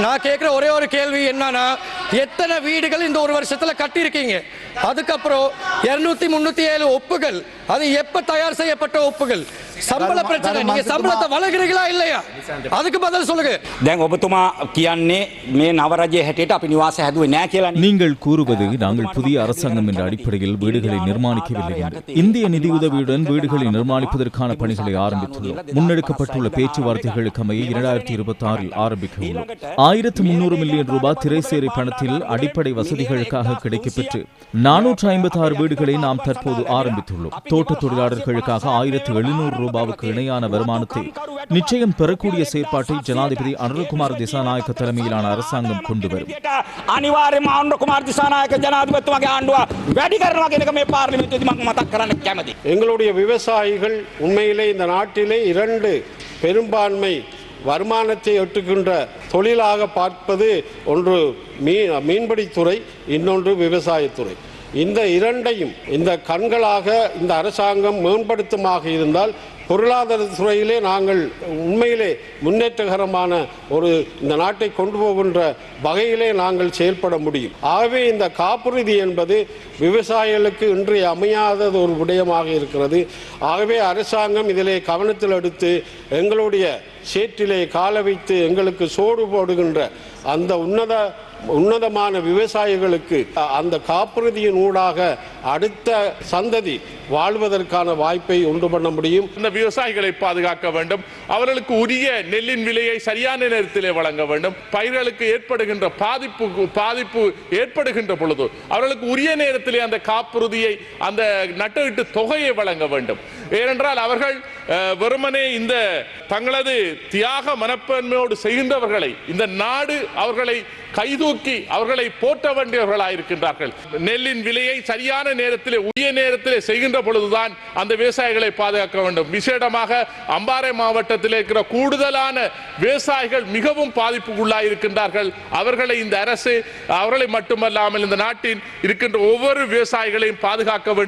நான் கேட்குற ஒரே ஒரு கேள்வி என்னன்னா எத்தனை வீடுகள் இந்த ஒரு வருஷத்துல கட்டியிருக்கீங்க அதுக்கப்புறம் இருநூத்தி முன்னூத்தி ஏழு ஒப்புகள் அது எப்ப தயார் செய்யப்பட்ட ஒப்புகள் சம்பள பிரச்சனை நீங்க சம்பளத்தை வழங்குறீங்களா இல்லையா அதுக்கு பதில் சொல்லுங்க දැන් ඔබතුමා කියන්නේ මේ නවරජය හැටියට අපි නිවාස හැදුවේ නෑ කියලා நீங்கள் கூறுவது நாங்கள் புதிய அரசாங்கம் என்ற அடிப்படையில் வீடுகளை நிர்மாணிக்கவில்லை என்று இந்திய நிதியுதவியுடன் வீடுகளை நிர்மாணிப்பதற்கான பணிகளை ஆரம்பித்துள்ளோம் முன்னெடுக்கப்பட்டுள்ள பேச்சுவார்த்தைகளுக்கு அமைய இரண்டாயிரத்தி இருபத்தி ஆறில் ஆரம்பிக்க உள்ளோம் ஆயிரத்து முன்னூறு மில்லியன் ரூபாய் திரைசேரி மாவட்டத்தில் அடிப்படை வசதிகளுக்காக கிடைக்கப்பெற்று நானூற்று ஐம்பத்தி ஆறு வீடுகளை நாம் தற்போது ஆரம்பித்துள்ளோம். தோட்ட தொழிலாளர்களுக்காக ஆயிரத்து எழுநூறு ரூபாவுக்கு இணையான வருமானத்தை நிச்சயம் பெறக்கூடிய செயற்பாட்டை ஜனாதிபதி அனுரகுமார் திசாநாயக்க தலைமையிலான அரசாங்கம் கொண்டு வரும். எங்களுடைய விவசாயிகள் உண்மையிலே இந்த நாட்டிலே இரண்டு பெரும்பான்மை வருமானத்தை எட்டுகின்ற தொழிலாக பார்ப்பது ஒன்று மீ மீன்பிடித்துறை இன்னொன்று விவசாயத்துறை. இந்த இரண்டையும் இந்த கண்களாக இந்த அரசாங்கம் மேம்படுத்துமாக இருந்தால் பொருளாதார துறையிலே நாங்கள் உண்மையிலே முன்னேற்றகரமான ஒரு இந்த நாட்டை கொண்டு போகின்ற வகையிலே நாங்கள் செயல்பட முடியும். ஆகவே இந்த காப்புறுதி என்பது விவசாயிகளுக்கு இன்றைய அமையாதது ஒரு விடயமாக இருக்கிறது. ஆகவே அரசாங்கம் இதிலே கவனத்தில் எடுத்து எங்களுடைய சேற்றிலே கால வைத்து எங்களுக்கு சோறு போடுகின்ற அந்த உன்னத உன்னதமான விவசாயிகளுக்கு அந்த காப்புறுதியின் ஊடாக அடுத்த சந்ததி வாழ்வதற்கான வாய்ப்பை உண்டு பண்ண முடியும். இந்த விவசாயிகளை பாதுகாக்க வேண்டும். அவர்களுக்கு உரிய நெல்லின் விலையை சரியான நேரத்திலே வழங்க வேண்டும். பயிர்களுக்கு ஏற்படுகின்ற பாதிப்பு பாதிப்பு ஏற்படுகின்ற பொழுது அவர்களுக்கு உரிய நேரத்திலே அந்த காப்புறுதியை அந்த நட்டுவிட்டு தொகையை வழங்க வேண்டும். ஏனென்றால் அவர்கள் வெறுமனே இந்த தங்களது தியாக மனப்பன்மையோடு செய்கின்றவர்களை இந்த நாடு அவர்களை கைதூக்கி அவர்களை போற்ற வேண்டியவர்களாயிருக்கின்றார்கள். நெல்லின் விலையை சரியான நேரத்திலே உரிய நேரத்திலே செய்கின்ற பொழுதுதான் அந்த விவசாயிகளை பாதுகாக்க வேண்டும். விசேடமாக அம்பாறை மாவட்டத்தில் இருக்கிற கூடுதலான விவசாயிகள் மிகவும் பாதிப்புக்குள்ளாயிருக்கின்றார்கள். அவர்களை இந்த அரசு அவர்களை மட்டுமல்லாமல் இந்த நாட்டின் இருக்கின்ற ஒவ்வொரு விவசாயிகளையும் பாதுகாக்க வேண்டும்